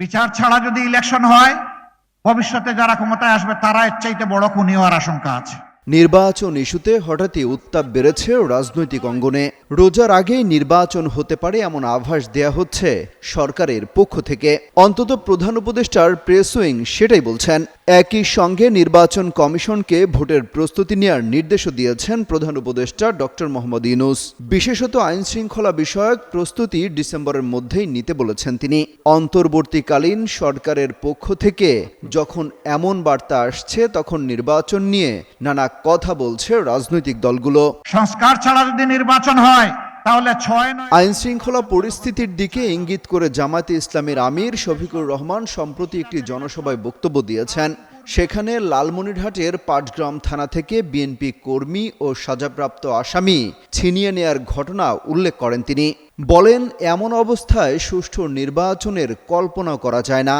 বিচার ছাড়া যদি ইলেকশন হয়, ভবিষ্যতে যারা ক্ষমতায় আসবে, তারা এর চাইতে বড় খুনি হওয়ার আশঙ্কা আছে। নির্বাচন ইস্যুতে হঠাৎই উত্তাপ বেড়েছে রাজনৈতিক অঙ্গনে। রোজার আগেই নির্বাচন হতে পারে এমন আভাস দেয়া হচ্ছে সরকারের পক্ষ থেকে। অন্তত প্রধান উপদেষ্টার প্রেস উইং সেটাই বলছেন। একই সঙ্গে নির্বাচন কমিশনকে ভোটের প্রস্তুতি নেওয়ার নির্দেশও দিয়েছেন প্রধান উপদেষ্টা ডক্টর মোহাম্মদ ইউনুস। বিশেষত আইন শৃঙ্খলা বিষয়ক প্রস্তুতি ডিসেম্বরের মধ্যেই নিতে বলেছেন তিনি। অন্তর্বর্তীকালীন সরকারের পক্ষ থেকে যখন এমন বার্তা আসছে, তখন নির্বাচন নিয়ে নানা কথা বলছে রাজনৈতিক দলগুলো। সংস্কার ছাড়া যদি নির্বাচন হয় তাহলে ছয় আইন শৃঙ্খলা পরিস্থিতির দিকে ইঙ্গিত করে জামায়াতে ইসলামের আমির শফিকুর রহমান সম্প্রতি একটি জনসভায় বক্তব্য দিয়েছেন। সেখানে লালমনিরহাটের পাটগ্রাম থানা থেকে বিএনপি কর্মী ও সাজাপ্রাপ্ত আসামি ছিনিয়ে নেয়ার ঘটনা উল্লেখ করেন তিনি। বলেন, এমন অবস্থায় সুষ্ঠু নির্বাচনের কল্পনা করা যায় না।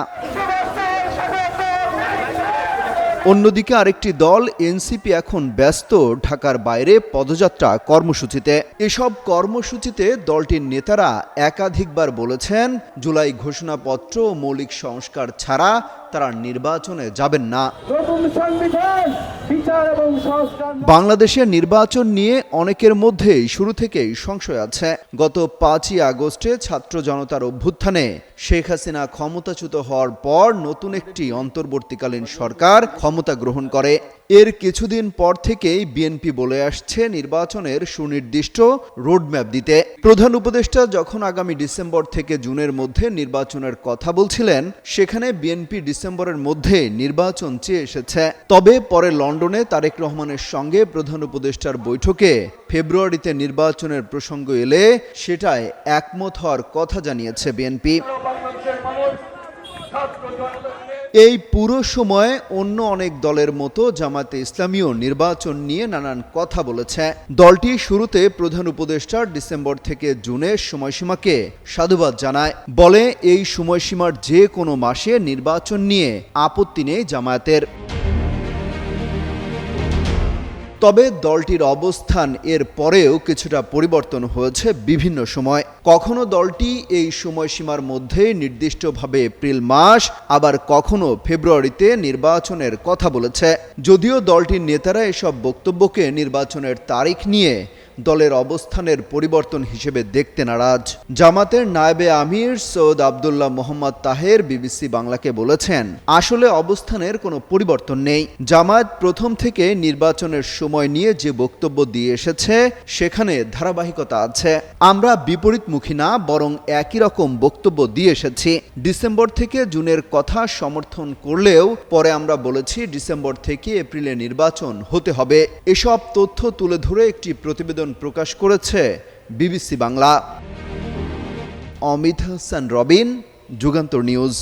অন্যদিকে আরেকটি দল, এনসিপি, এখন ব্যস্ত ঢাকার বাইরে পদযাত্রা কর্মসূচিতে। এসব কর্মসূচিতে দলটির নেতারা একাধিকবার বলেছেন, জুলাই ঘোষণাপত্র মৌলিক সংস্কার ছাড়া তারা নির্বাচনে যাবেন না। বাংলাদেশের নির্বাচন নিয়ে অনেকের মধ্যেই শুরু থেকেই সংশয় আছে। গত পাঁচই আগস্টে ছাত্র জনতার অভ্যুত্থানে শেখ হাসিনা ক্ষমতাচ্যুত হওয়ার পর নতুন একটি অন্তর্বর্তীকালীন সরকার ক্ষমতা গ্রহণ করে। এর কিছুদিন পর থেকেই বিএনপি বলে আসছে নির্বাচনের সুনির্দিষ্ট রোডম্যাপ দিতে। প্রধান উপদেষ্টা যখন আগামী ডিসেম্বর থেকে জুনের মধ্যে নির্বাচনের কথা বলছিলেন, সেখানে বিএনপি ডিসেম্বরের মধ্যে নির্বাচন চেয়ে এসেছে। তবে পরে লন্ডনে তারেক রহমানের সঙ্গে প্রধান উপদেষ্টার বৈঠকে ফেব্রুয়ারিতে নির্বাচনের প্রসঙ্গ এলে সেটায় একমত হওয়ার কথা জানিয়েছে বিএনপি এই পুরো সময় অন্য অনেক দলের মতো জামাতে ইসলামীও নির্বাচন নিয়ে নানান কথা বলেছে। দলটি শুরুতে প্রধান উপদেষ্টার ডিসেম্বর থেকে জুনের সময়সীমাকে সাধুবাদ জানায়। বলে এই সময়সীমার যে কোনো মাসে নির্বাচন নিয়ে আপত্তি নেই জামায়াতের। তবে দলটির অবস্থান এর পরেও কিছুটা পরিবর্তন হয়েছে বিভিন্ন সময়। কখনো দলটি এই সময়সীমার মধ্যে নির্দিষ্টভাবে এপ্রিল মাস, আবার কখনো ফেব্রুয়ারিতে নির্বাচনের কথা বলেছে। যদিও দলটির নেতারা এসব বক্তব্যকে নির্বাচনের তারিখ নিয়ে দলের অবস্থানের পরিবর্তন হিসেবে দেখতে নারাজ। জামাতের নায়েবে আমির সৈয়দ আবদুল্লাহ মোহাম্মদ তাহের বিবিসি বাংলাকে বলেছেন, আসলে অবস্থানের কোনো পরিবর্তন নেই। জামায়াত প্রথম থেকে নির্বাচনের সময় নিয়ে যে বক্তব্য দিয়ে এসেছে, সেখানে ধারাবাহিকতা আছে। আমরা বিপরীতমুখী না, বরং একই রকম বক্তব্য দিয়ে এসেছি। ডিসেম্বর থেকে জুনের কথা সমর্থন করলেও পরে আমরা বলেছি, ডিসেম্বর থেকে এপ্রিলে নির্বাচন হতে হবে। এসব তথ্য তুলে ধরে একটি প্রতিবেদন প্রকাশ করেছে বিবিসি বাংলা। অমিত হাসান রবিন যুগান্তর নিউজ।